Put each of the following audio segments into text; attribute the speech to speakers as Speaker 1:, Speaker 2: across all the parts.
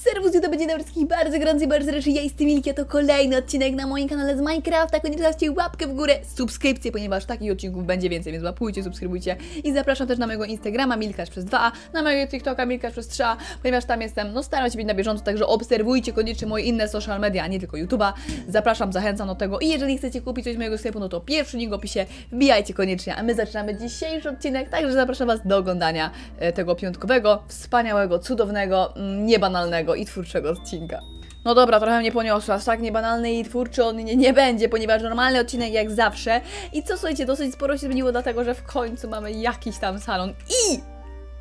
Speaker 1: Serwus YouTube, dzień dobry wszystkich bardzo gorąco i bardzo serdecznie, ja jestem Milki, a to kolejny odcinek na moim kanale z Minecrafta, koniecznie zostawcie łapkę w górę, subskrypcję, ponieważ takich odcinków będzie więcej, więc łapujcie, subskrybujcie. I zapraszam też na mojego Instagrama Milkasz przez 2a, na mojego TikToka Milkasz przez 3a, ponieważ tam jestem, no staram się być na bieżąco, także obserwujcie koniecznie moje inne social media, a nie tylko YouTube'a, zapraszam, zachęcam do tego. I jeżeli chcecie kupić coś z mojego sklepu, no to pierwszy link w opisie, wbijajcie koniecznie, a my zaczynamy dzisiejszy odcinek, także zapraszam Was do oglądania e, tego piątkowego, wspaniałego, cudownego, mm, niebanalnego i twórczego odcinka. No dobra, trochę mnie poniosło, aż tak niebanalny i twórczy on nie, nie będzie, ponieważ normalny odcinek jak zawsze. I co słuchajcie, dosyć sporo się zmieniło, dlatego że w końcu mamy jakiś tam salon i...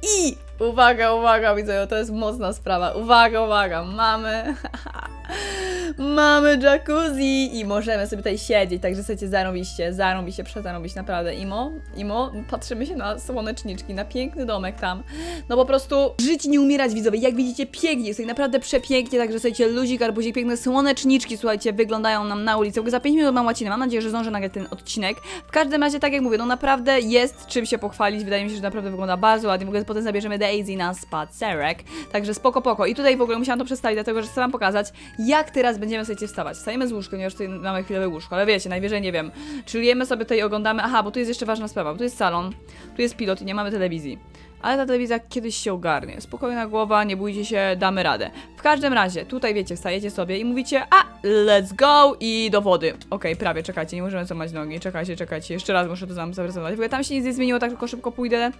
Speaker 1: I... Uwaga, uwaga, widzę, to jest mocna sprawa. Uwaga, uwaga, mamy... Mamy jacuzzi i możemy sobie tutaj siedzieć, także chcecie zarobiście, zarobiście, przezarobić naprawdę. Imo, Imo, patrzymy się na słoneczniczki, na piękny domek tam. No po prostu żyć, nie umierać widzowie. Jak widzicie, pięknie, jest tutaj naprawdę przepięknie, także słuchajcie, luzik, arbuzik, piękne słoneczniczki, słuchajcie, wyglądają nam na ulicy. Za 5 minut mam łacinę, mam nadzieję, że zdążę nagrać ten odcinek. W każdym razie, tak jak mówię, no naprawdę jest czym się pochwalić, wydaje mi się, że naprawdę wygląda bardzo ładnie. W ogóle potem zabierzemy Daisy na spacerek, także spoko poko. I tutaj w ogóle musiałam to przedstawić, dlatego że chcę wam pokazać, jak teraz będziemy sobie wstawać. Wstajemy z łóżka, ponieważ tutaj mamy chwilowe łóżko, ale wiecie, najwyżej nie wiem. Chillujemy sobie tutaj, oglądamy. Aha, bo tu jest jeszcze ważna sprawa, bo tu jest salon, tu jest pilot i nie mamy telewizji. Ale ta telewizja kiedyś się ogarnie. Spokojna głowa, nie bójcie się, damy radę. W każdym razie, tutaj wiecie, wstajecie sobie i mówicie, a, let's go i do wody. Okej, prawie, czekajcie, nie możemy złamać nogi, czekajcie, czekajcie, jeszcze raz muszę to zaprezentować. W ogóle tam się nic nie zmieniło, tak tylko szybko pójdę.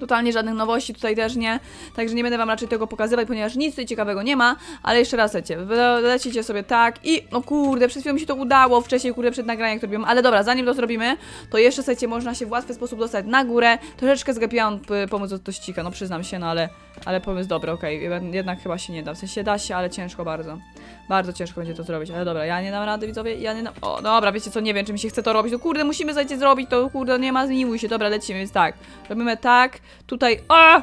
Speaker 1: Totalnie żadnych nowości tutaj też nie, także nie będę wam raczej tego pokazywać, ponieważ nic tutaj ciekawego nie ma, ale jeszcze raz lecie, lecicie sobie tak i no kurde, przed chwilą mi się to udało, wcześniej kurde przed nagraniem to robiłam, ale dobra, zanim to zrobimy, to jeszcze słuchajcie, można się w łatwy sposób dostać na górę, troszeczkę zgapiłam p- pomóc od tościka, no przyznam się, no ale, ale pomysł dobry, okej, jednak chyba się nie da, w sensie da się, ale ciężko bardzo, bardzo ciężko będzie to zrobić, ale dobra, ja nie dam rady widzowie, ja nie dam, o dobra, wiecie co, nie wiem, czy mi się chce to robić, no kurde, musimy słuchajcie zrobić to, kurde, nie ma, zmieniły się, dobra, lecimy, więc tak, robimy tak, tutaj, a!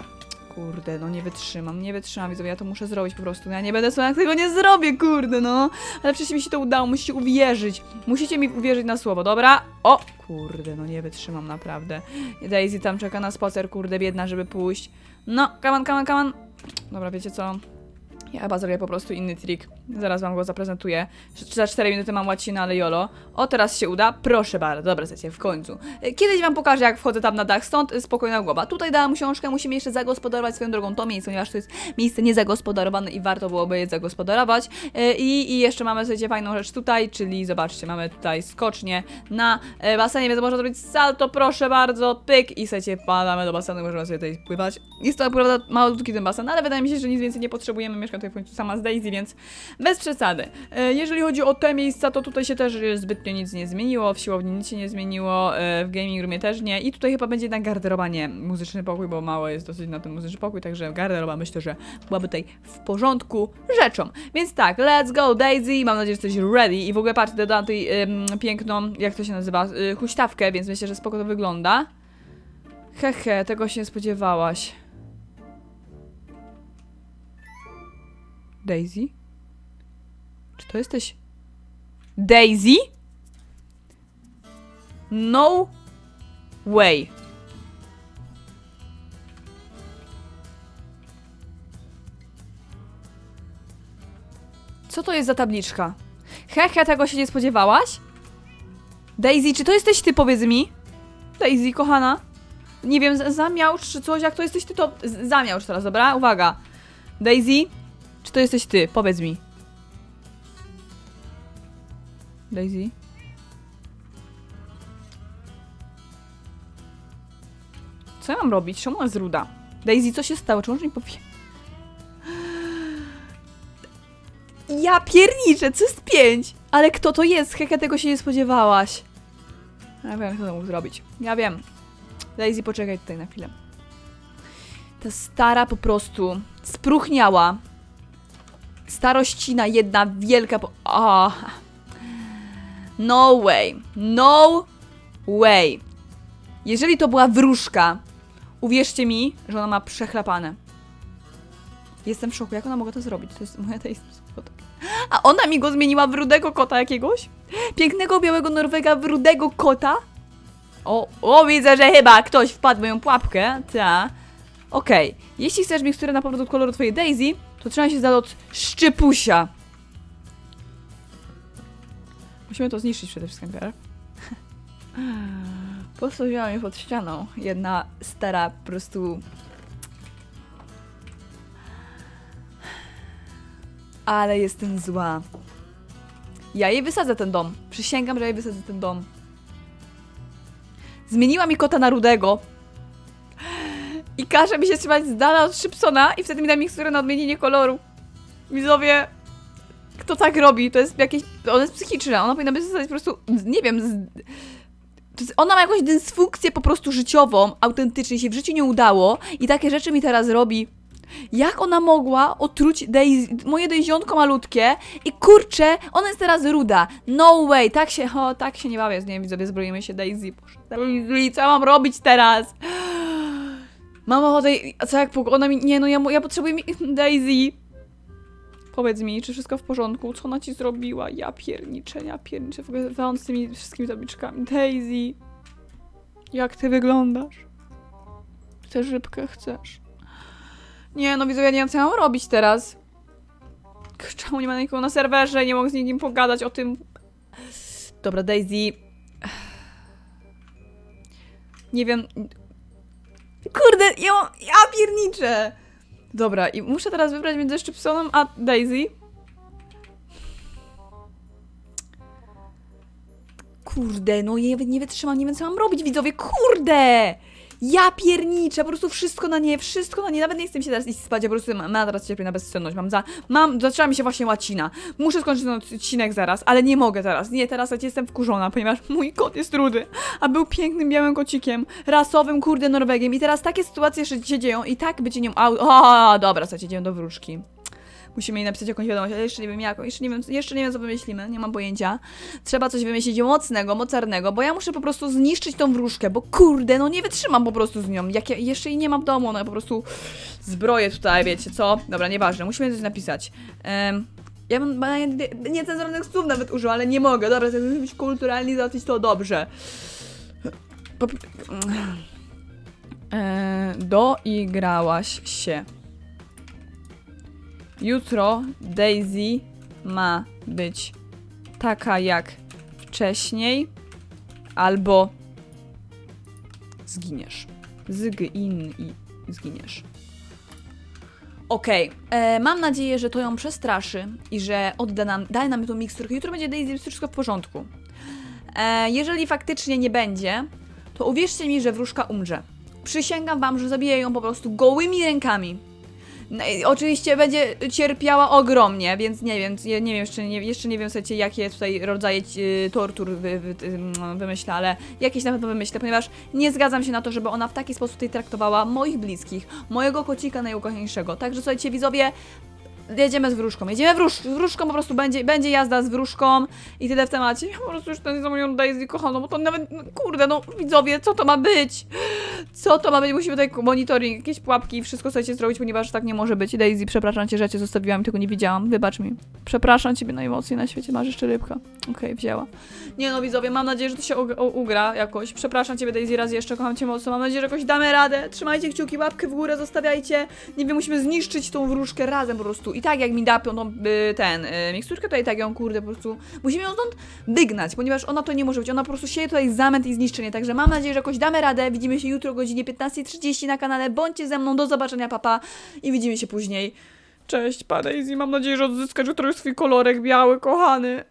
Speaker 1: Kurde, no nie wytrzymam, nie wytrzymam, widzowie, ja to muszę zrobić po prostu, ja nie będę sobie jak tego nie zrobię, kurde, no. Ale przecież mi się to udało, musicie uwierzyć, musicie mi uwierzyć na słowo, dobra? O, kurde, no nie wytrzymam naprawdę. Daisy tam czeka na spacer, kurde, biedna, żeby pójść. No, kaman, kaman, kaman. Dobra, wiecie co? Ja chyba zrobię po prostu inny trik. Zaraz wam go zaprezentuję. Za 4 minuty mam łacinę, ale jolo. O, teraz się uda. Proszę bardzo. Dobra, słuchajcie, w końcu. Kiedyś wam pokażę, jak wchodzę tam na dach, stąd spokojna głowa. Tutaj dałam książkę, musimy jeszcze zagospodarować swoją drogą to miejsce, ponieważ to jest miejsce niezagospodarowane i warto byłoby je zagospodarować. E, I, i jeszcze mamy, słuchajcie, fajną rzecz tutaj, czyli zobaczcie, mamy tutaj skocznie na e, basenie, więc można zrobić salto, proszę bardzo, pyk i słuchajcie, padamy do basenu, możemy sobie tutaj pływać. Jest to akurat malutki ten basen, ale wydaje mi się, że nic więcej nie potrzebujemy. Mieszkam tutaj w końcu sama z Daisy, więc bez przesady. E, Jeżeli chodzi o te miejsca, to tutaj się też e, zbytnio nic nie zmieniło, w siłowni nic się nie zmieniło, e, w gaming roomie też nie i tutaj chyba będzie jednak garderoba, nie muzyczny pokój, bo mało jest dosyć na ten muzyczny pokój, także garderoba myślę, że byłaby tutaj w porządku rzeczą. Więc tak, let's go Daisy, mam nadzieję, że jesteś ready i w ogóle patrz, dodałam tutaj ym, piękną, jak to się nazywa, y, huśtawkę, więc myślę, że spoko to wygląda. Hehe, tego się spodziewałaś. Daisy? Czy to jesteś Daisy? No way. Co to jest za tabliczka? Hehe, tego się nie spodziewałaś? Daisy, czy to jesteś ty, powiedz mi? Daisy, kochana? Nie wiem, zamiałcz czy coś, jak to jesteś ty, to zamiałcz teraz, dobra? Uwaga. Daisy, czy to jesteś ty? Powiedz mi. Daisy? Co ja mam robić? Czemu ona jest ruda? Daisy, co się stało? Czy może mi powie? Ja pierniczę, co jest pięć? Ale kto to jest? Heka, tego się nie spodziewałaś. Ja wiem, kto to mógł zrobić. Ja wiem. Daisy, poczekaj tutaj na chwilę. Ta stara po prostu spruchniała. Starościna jedna wielka po... O. No way. No way. Jeżeli to była wróżka, uwierzcie mi, że ona ma przechlapane. Jestem w szoku, jak ona mogła to zrobić? To jest moja kotek. A ona mi go zmieniła w rudego kota jakiegoś? Pięknego białego Norwega w rudego kota? O, o, widzę, że chyba ktoś wpadł w moją pułapkę. Ta. Okej. Jeśli chcesz miksturę na powrót koloru twojej Daisy, to trzeba się zadać od szczypusia. Musimy to zniszczyć przede wszystkim, Pierre. Postawiła mnie pod ścianą. Jedna stara po prostu... Ale jestem zła. Ja jej wysadzę ten dom. Przysięgam, że jej wysadzę ten dom. Zmieniła mi kota na rudego. I każe mi się trzymać z dala od Szybsona i wtedy mi da miksturę na odmienienie koloru. Widzowie, kto tak robi, to jest jakieś... Ona jest psychiczna, ona powinna być zostać po prostu, nie wiem... Z, ona ma jakąś dysfunkcję po prostu życiową, autentycznie się w życiu nie udało i takie rzeczy mi teraz robi. Jak ona mogła otruć Daisy, moje dejzionko malutkie i kurczę, ona jest teraz ruda. No way, tak się, o, tak się nie bawię z niej, widzowie, zbroimy się Daisy. Boże, Daisy, co ja mam robić teraz? Mam ochotę, co jak ona mi, nie no, ja, ja potrzebuję mi, Daisy. Powiedz mi, czy wszystko w porządku? Co ona ci zrobiła? Ja pierniczę, ja pierniczę. W ogóle z tymi wszystkimi tabliczkami. Daisy, jak ty wyglądasz? Chcesz rybkę? Chcesz. Nie, no widzę, ja nie wiem, co ja mam robić teraz. Czemu nie ma nikogo na serwerze? Nie mogę z nikim pogadać o tym. Dobra, Daisy. Nie wiem. Kurde, ja, ja pierniczę. Dobra, i muszę teraz wybrać między Szczypsonem a Daisy. Kurde, no nie, nie wytrzymam, nie wiem co mam robić, widzowie, kurde! Ja pierniczę, po prostu wszystko na nie, wszystko na nie, nawet nie chcę się teraz iść spać, ja po prostu mam, teraz cierpię na bezsenność, mam za, mam, zaczęła mi się właśnie łacina, muszę skończyć ten odcinek zaraz, ale nie mogę teraz, nie, teraz ja jestem wkurzona, ponieważ mój kot jest rudy, a był pięknym białym kocikiem, rasowym, kurde, Norwegiem. I teraz takie sytuacje jeszcze się dzieją i tak będzie nią, o, dobra, słuchajcie, dzieją do wróżki. Musimy jej napisać jakąś wiadomość, ale jeszcze nie wiem jaką, jeszcze nie wiem, jeszcze nie wiem co wymyślimy, nie mam pojęcia. Trzeba coś wymyślić mocnego, mocarnego, bo ja muszę po prostu zniszczyć tą wróżkę, bo kurde, no nie wytrzymam po prostu z nią. Jak ja jeszcze jej nie mam w domu, ona po prostu zbroję tutaj, wiecie co? Dobra, nieważne, musimy coś napisać. Em, ja bym ba- nie- niecenzuralnych słów nawet użył, ale nie mogę. Dobra, chcę być kulturalnie, załatwić to dobrze. Po, e, doigrałaś się. Jutro Daisy ma być taka jak wcześniej, albo zginiesz. Zgin i zginiesz. Okej, e, mam nadzieję, że to ją przestraszy i że odda nam, daje nam tą miksturkę. Jutro będzie Daisy wszystko w porządku. E, jeżeli faktycznie nie będzie, to uwierzcie mi, że wróżka umrze. Przysięgam wam, że zabiję ją po prostu gołymi rękami. No, oczywiście będzie cierpiała ogromnie, więc nie wiem, ja nie wiem jeszcze nie, jeszcze nie wiem słuchajcie, jakie tutaj rodzaje y, tortur wy, wy, ym, wymyślę, ale jakieś na pewno wymyślę, ponieważ nie zgadzam się na to, żeby ona w taki sposób tutaj traktowała moich bliskich, mojego kocika najukochańszego. Także słuchajcie, widzowie, jedziemy z wróżką, jedziemy wróż, wróżką po prostu będzie, będzie jazda z wróżką i tyle w temacie. Ja po prostu już tę moją Daisy kochaną, bo to nawet, no, kurde, no widzowie, co to ma być? Co to ma być? Musimy tutaj monitoring, jakieś pułapki i wszystko chcecie zrobić, ponieważ tak nie może być. Daisy, przepraszam cię, że cię zostawiłam i tego nie widziałam. Wybacz mi. Przepraszam ciebie najmocniej na świecie. Masz jeszcze rybka. Okej, wzięła. Nie no, widzowie, mam nadzieję, że to się ugra jakoś. Przepraszam ciebie, Daisy, raz jeszcze. Kocham cię mocno. Mam nadzieję, że jakoś damy radę. Trzymajcie kciuki, łapkę w górę, zostawiajcie. Nie wiem, musimy zniszczyć tą wróżkę razem po prostu. I tak jak mi da tą, y, ten, y, miksturkę, to i tak ją, kurde, po prostu musimy ją stąd wygnać, ponieważ ona to nie może być. Ona po prostu sieje tutaj zamęt i zniszczenie. Także mam nadzieję, że jakoś damy radę. Widzimy się jutro o godzinie 15.30 na kanale. Bądźcie ze mną. Do zobaczenia, papa. I widzimy się później. Cześć, pa Daisy. Mam nadzieję, że odzyskasz jutro już swój kolorek biały, kochany.